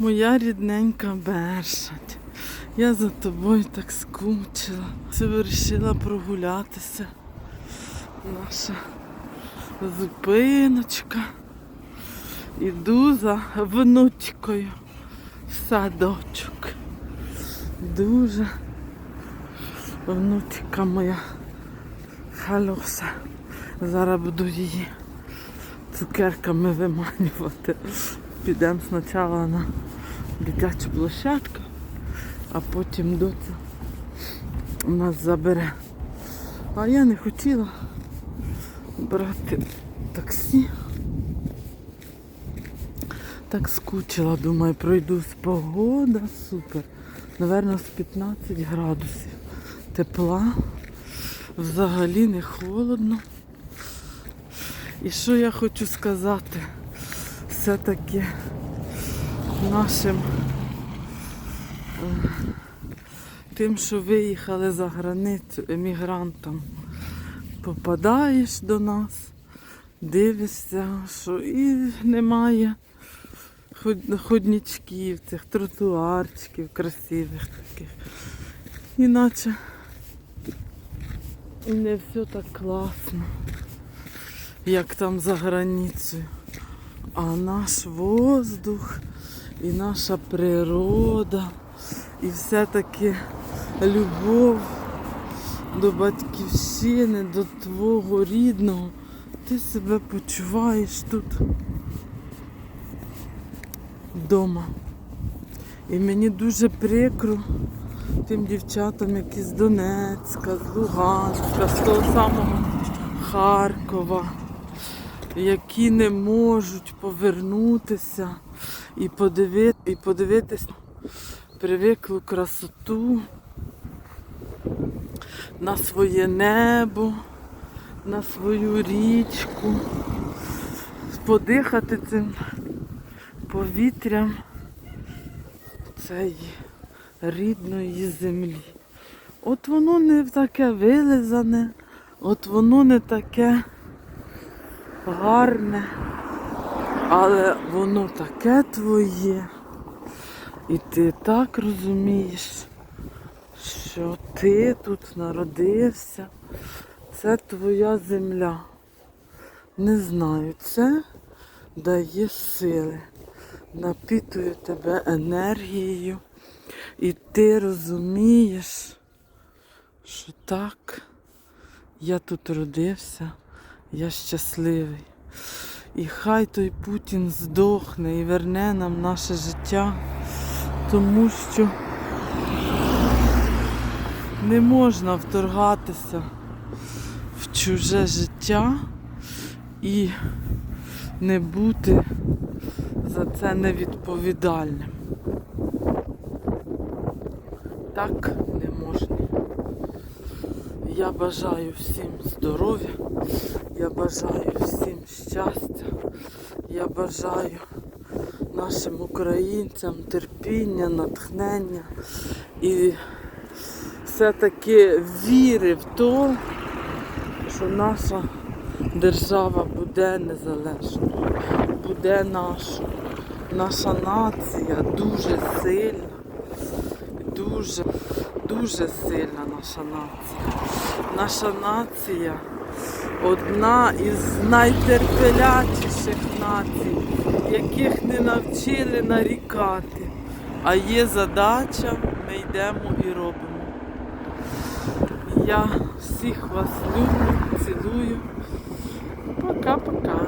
Моя рідненька Бершать. Я за тобою так скучила. Це вирішила прогулятися. Наша зупиночка. Іду за внучкою в садочок. Дуже внучка моя хороша. Зараз буду її цукерками виманювати. Підемо спочатку на дитячу площадку, а потім доця нас забере. А я не хотіла брати таксі. Так скучила, думаю, пройдусь. Погода супер. Наверно, з 15 градусів. Тепла. Взагалі не холодно. І що я хочу сказати? Все-таки нашим е, тим, що виїхали за границю, емігрантам, попадаєш до нас, дивишся, що і немає ход- ходничків, цих тротуарчиків красивих таких. Іначе не все так класно, як там за границею. А наш воздух і наша природа, і все-таки любов до батьківщини, до твого рідного. Ти себе почуваєш тут вдома. І мені дуже прикро тим дівчатам, які з Донецька, з Луганська, з того самого Харкова, які не можуть повернутися і, подиви... і подивитися привиклу красоту на своє небо, на свою річку, подихати цим повітрям цієї рідної землі. От воно не таке вилизане, от воно не таке гарне, але воно таке твоє. І ти так розумієш, що ти тут народився, це твоя земля. Не знаю, це дає сили, напитує тебе енергією, і ти розумієш, що так, я тут родився, я щасливий. І хай той Путін здохне і верне нам наше життя, тому що не можна вторгатися в чуже життя і не бути за це невідповідальним. Так не можна. Я бажаю всім здоров'я, я бажаю всім щастя, я бажаю нашим українцям терпіння, натхнення і все-таки віри в те, що наша держава буде незалежною, буде наша. Наша нація дуже сильна, дуже, дуже сильна наша нація. Наша нація одна із найтерпелячіших націй, яких не навчили нарікати. А є задача, ми йдемо і робимо. Я всіх вас люблю, цілую. Пока-пока.